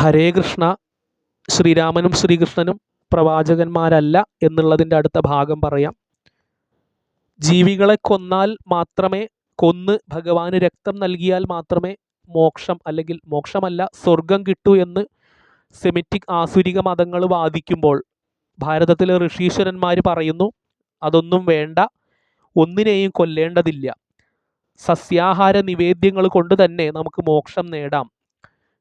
ഹരേ കൃഷ്ണ ശ്രീരാമനും ശ്രീകൃഷ്ണനും പ്രവാചകന്മാരല്ല എന്നുള്ളതിന്റെ അടുത്ത ഭാഗം പറയാം. ജീവികളെ കൊന്നാൽ മാത്രമേ കൊന്ന് ഭഗവാന് രക്തം നൽകിയാൽ മാത്രമേ മോക്ഷം അല്ലെങ്കിൽ മോക്ഷമല്ല സ്വർഗം കിട്ടൂ എന്ന് സെമിറ്റിക് ആസുരിക മതങ്ങൾ വാദിക്കുമ്പോൾ ഭാരതത്തിലെ ഋഷീശ്വരന്മാർ പറയുന്നു അതൊന്നും വേണ്ട ഒന്നിനെയും കൊല്ലേണ്ടതില്ല. സസ്യാഹാര നിവേദ്യങ്ങൾ കൊണ്ട് തന്നെ നമുക്ക് മോക്ഷം നേടാം.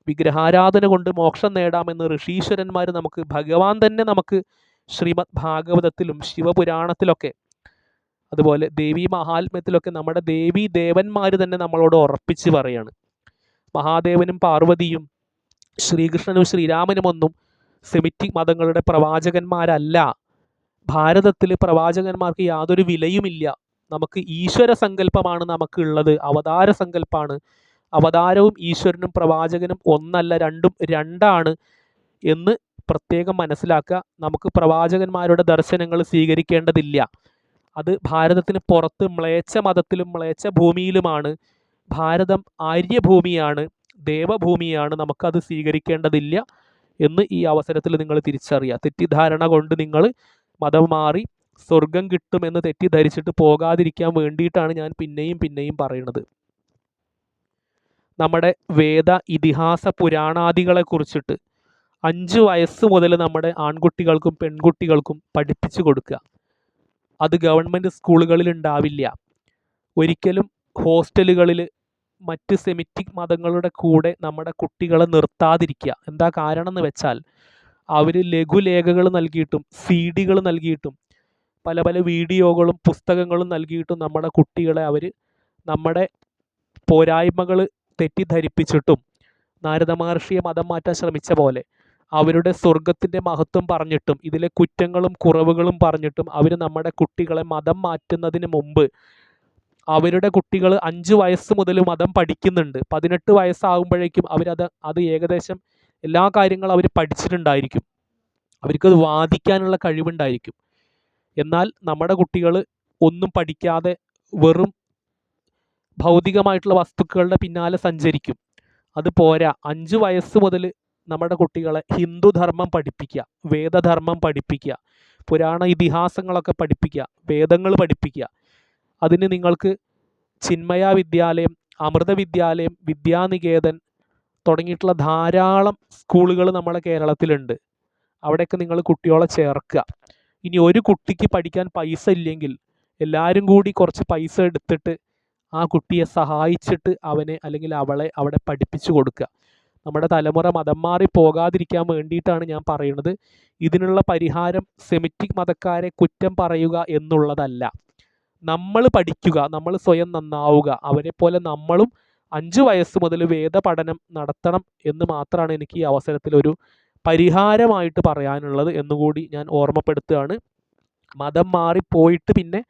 വിഗ്രഹാരാധന കൊണ്ട് മോക്ഷം നേടാമെന്ന് ഋഷീശ്വരന്മാർ നമുക്ക് ഭഗവാൻ തന്നെ നമുക്ക് ശ്രീമദ് ഭാഗവതത്തിലും ശിവപുരാണത്തിലൊക്കെ അതുപോലെ ദേവി മഹാത്മ്യത്തിലൊക്കെ നമ്മുടെ ദേവി ദേവന്മാർ തന്നെ നമ്മളോട് ഉറപ്പിച്ച് പറയാണ്. മഹാദേവനും പാർവതിയും ശ്രീകൃഷ്ണനും ശ്രീരാമനും ഒന്നും സെമിറ്റിക് മതങ്ങളുടെ പ്രവാചകന്മാരല്ല. ഭാരതത്തിൽ പ്രവാചകന്മാർക്ക് യാതൊരു വിലയുമില്ല. നമുക്ക് ഈശ്വര സങ്കല്പമാണ് നമുക്കുള്ളത് അവതാര സങ്കല്പമാണ് അവതാരവും ഈശ്വരനും പ്രവാചകനും ഒന്നല്ല രണ്ടും രണ്ടാണ് എന്ന് പ്രത്യേകം മനസ്സിലാക്കുക. നമുക്ക് പ്രവാചകന്മാരുടെ ദർശനങ്ങൾ സ്വീകരിക്കേണ്ടതില്ല. അത് ഭാരതത്തിന് പുറത്ത് മ്ലേച്ഛ മതത്തിലും മ്ലേച്ഛ ഭൂമിയിലുമാണ്. ഭാരതം ആര്യഭൂമിയാണ്. ദേവഭൂമിയാണ്. നമുക്കത് സ്വീകരിക്കേണ്ടതില്ല എന്ന് ഈ അവസരത്തിൽ നിങ്ങൾ തിരിച്ചറിയുക. തെറ്റിദ്ധാരണ കൊണ്ട് നിങ്ങൾ മതം മാറി സ്വർഗം കിട്ടുമെന്ന് തെറ്റിദ്ധരിച്ചിട്ട് പോകാതിരിക്കാൻ വേണ്ടിയിട്ടാണ് ഞാൻ പിന്നെയും പിന്നെയും പറയുന്നത്. നമ്മുടെ വേദ ഇതിഹാസ പുരാണാദികളെ കുറിച്ചിട്ട് അഞ്ച് വയസ്സ് മുതൽ നമ്മുടെ ആൺകുട്ടികൾക്കും പെൺകുട്ടികൾക്കും പഠിപ്പിച്ചു കൊടുക്കുക അത് ഗവൺമെന്റ് സ്കൂളുകളിൽ ഉണ്ടാവില്ല. ഒരിക്കലും ഹോസ്റ്റലുകളിൽ മറ്റ് സെമിറ്റിക് മതങ്ങളുടെ കൂടെ നമ്മുടെ കുട്ടികളെ നിർത്താതിരിക്കുക എന്താ കാരണം എന്ന് വെച്ചാൽ അവർ ലഘുലേഖകൾ നൽകിയിട്ടും സി ഡികൾ നൽകിയിട്ടും പല പല വീഡിയോകളും പുസ്തകങ്ങളും നൽകിയിട്ടും നമ്മുടെ കുട്ടികളെ അവർ നമ്മുടെ പോരായ്മകൾ തെറ്റിദ്ധരിപ്പിച്ചിട്ടും നാരദ മഹർഷിയെ മതം മാറ്റാൻ ശ്രമിച്ച പോലെ അവരുടെ സ്വർഗത്തിന്റെ മഹത്വം പറഞ്ഞിട്ടും ഇതിലെ കുറ്റങ്ങളും കുറവുകളും പറഞ്ഞിട്ടും അവർ നമ്മുടെ കുട്ടികളെ മതം മാറ്റുന്നതിന് മുമ്പ് അവരുടെ കുട്ടികൾ അഞ്ച് വയസ്സ് മുതൽ മതം പഠിക്കുന്നുണ്ട്. പതിനെട്ട് വയസ്സാകുമ്പോഴേക്കും അവരത് അത് ഏകദേശം എല്ലാ കാര്യങ്ങളും അവർ പഠിച്ചിട്ടുണ്ടായിരിക്കും. അവർക്കത് വാദിക്കാനുള്ള കഴിവുണ്ടായിരിക്കും. എന്നാൽ നമ്മുടെ കുട്ടികൾ ഒന്നും പഠിക്കാതെ വെറും ഭൗതികമായിട്ടുള്ള വസ്തുക്കളുടെ പിന്നാലെ സഞ്ചരിക്കും. അത് പോരാ. അഞ്ച് വയസ്സ് മുതൽ നമ്മുടെ കുട്ടികളെ ഹിന്ദുധർമ്മം പഠിപ്പിക്കുക വേദധർമ്മം പഠിപ്പിക്കുക പുരാണ ഇതിഹാസങ്ങളൊക്കെ പഠിപ്പിക്കുക വേദങ്ങൾ പഠിപ്പിക്കുക. അതിന് നിങ്ങൾക്ക് ചിന്മയ വിദ്യാലയം അമൃത വിദ്യാലയം വിദ്യാനികേതൻ തുടങ്ങിയിട്ടുള്ള ധാരാളം സ്കൂളുകൾ നമ്മുടെ കേരളത്തിലുണ്ട്. അവിടെയൊക്കെ നിങ്ങൾ കുട്ടികളെ ചേർക്കുക. ഇനി ഒരു കുട്ടിക്ക് പഠിക്കാൻ പൈസ ഇല്ലെങ്കിൽ എല്ലാവരും കൂടി കുറച്ച് പൈസ എടുത്തിട്ട് ആ കുട്ടിയെ സഹായിച്ചിട്ട് അവനെ അല്ലെങ്കിൽ അവളെ അവിടെ പഠിപ്പിച്ചു കൊടുക്കുക. നമ്മുടെ തലമുറ മതം മാറി പോകാതിരിക്കാൻ വേണ്ടിയിട്ടാണ് ഞാൻ പറയുന്നത്. ഇതിനുള്ള പരിഹാരം സെമിറ്റിക് മതക്കാരെ കുറ്റം പറയുക എന്നുള്ളതല്ല. നമ്മൾ പഠിക്കുക നമ്മൾ സ്വയം നന്നാവുക അവരെ പോലെ നമ്മളും അഞ്ച് വയസ്സ് മുതൽ വേദപഠനം നടത്തണം എന്ന് മാത്രമാണ് എനിക്ക് ഈ അവസരത്തിൽ ഒരു പരിഹാരമായിട്ട് പറയാനുള്ളത് എന്നുകൂടി ഞാൻ ഓർമ്മപ്പെടുത്തുകയാണ്. മതം മാറിപ്പോയിട്ട് പിന്നെ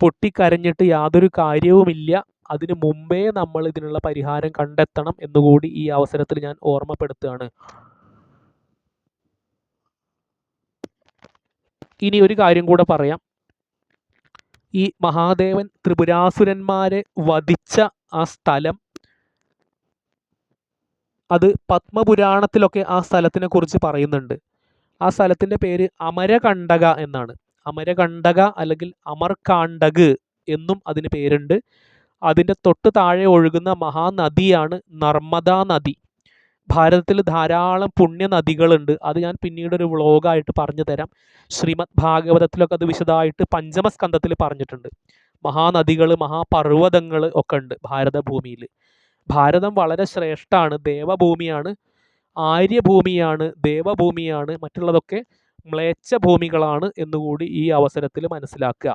പൊട്ടിക്കരഞ്ഞിട്ട് യാതൊരു കാര്യവുമില്ല. അതിനു മുമ്പേ നമ്മൾ ഇതിനുള്ള പരിഹാരം കണ്ടെത്തണം എന്നുകൂടി ഈ അവസരത്തിൽ ഞാൻ ഓർമ്മപ്പെടുത്തുകയാണ്. ഇനി ഒരു കാര്യം കൂടെ പറയാം. ഈ മഹാദേവൻ ത്രിപുരാസുരന്മാരെ വധിച്ച ആ സ്ഥലം അത് പത്മപുരാണത്തിലൊക്കെ ആ സ്ഥലത്തിനെ കുറിച്ച് പറയുന്നുണ്ട്. ആ സ്ഥലത്തിന്റെ പേര് അമരകണ്ടക എന്നാണ്. അമരകണ്ടക അല്ലെങ്കിൽ അമർകാണ്ടക് എന്നും അതിന് പേരുണ്ട്. അതിന്റെ തൊട്ട് താഴെ ഒഴുകുന്ന മഹാനദിയാണ് നർമ്മദാ നദി. ഭാരതത്തിൽ ധാരാളം പുണ്യ നദികളുണ്ട് അത് ഞാൻ പിന്നീട് ഒരു വ്ളോഗായിട്ട് പറഞ്ഞു തരാം ശ്രീമദ് ഭാഗവതത്തിലൊക്കെ അത് വിശദമായിട്ട് പഞ്ചമസ്കന്ധത്തിൽ പറഞ്ഞിട്ടുണ്ട്. മഹാനദികൾ മഹാപർവതങ്ങൾ ഒക്കെ ഉണ്ട് ഭാരതഭൂമിയിൽ. ഭാരതം വളരെ ശ്രേഷ്ഠമാണ് ദേവഭൂമിയാണ് ആര്യഭൂമിയാണ് ദേവഭൂമിയാണ് മറ്റുള്ളതൊക്കെ മ്ലേച്ഛ ഭൂമികളാണ് എന്നുകൂടി ഈ അവസരത്തിൽ മനസ്സിലാക്കുക.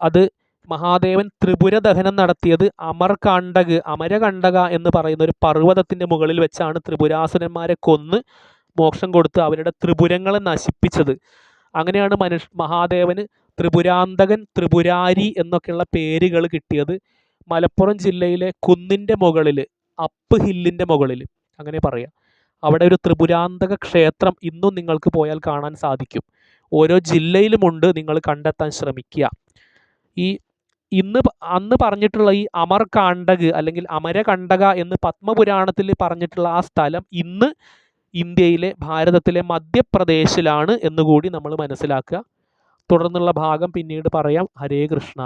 അത് മഹാദേവൻ ത്രിപുര ദഹനം നടത്തിയത് അമർകണ്ടക് അമരകണ്ടക എന്ന് പറയുന്ന ഒരു പർവതത്തിന്റെ മുകളിൽ വെച്ചാണ് ത്രിപുരാസുരന്മാരെ കൊന്ന് മോക്ഷം കൊടുത്ത് അവരുടെ ത്രിപുരങ്ങളെ നശിപ്പിച്ചത്. അങ്ങനെയാണ് മനുഷ്യ മഹാദേവന് ത്രിപുരാന്തകൻ ത്രിപുരാരി എന്നൊക്കെയുള്ള പേരുകൾ കിട്ടിയത് മലപ്പുറം ജില്ലയിലെ കുന്നിന്റെ മുകളിൽ അപ്പ് ഹില്ലിന്റെ മുകളിൽ. അങ്ങനെ പറയാം. അവിടെ ഒരു ത്രിപുരാന്തക ക്ഷേത്രം ഇന്നും നിങ്ങൾക്ക് പോയാൽ കാണാൻ സാധിക്കും. ഓരോ ജില്ലയിലുമുണ്ട് നിങ്ങൾ കണ്ടെത്താൻ ശ്രമിക്കുക. ഈ ഇന്ന് അന്ന് പറഞ്ഞിട്ടുള്ള ഈ അമർകാണ്ടക് അല്ലെങ്കിൽ അമരകണ്ടക എന്ന് പത്മപുരാണത്തിൽ പറഞ്ഞിട്ടുള്ള ആ സ്ഥലം ഇന്ന് ഇന്ത്യയിലെ ഭാരതത്തിലെ മധ്യപ്രദേശിലാണ് എന്നുകൂടി നമ്മൾ മനസ്സിലാക്കുക. തുടർന്നുള്ള ഭാഗം പിന്നീട് പറയാം. ഹരേ കൃഷ്ണ.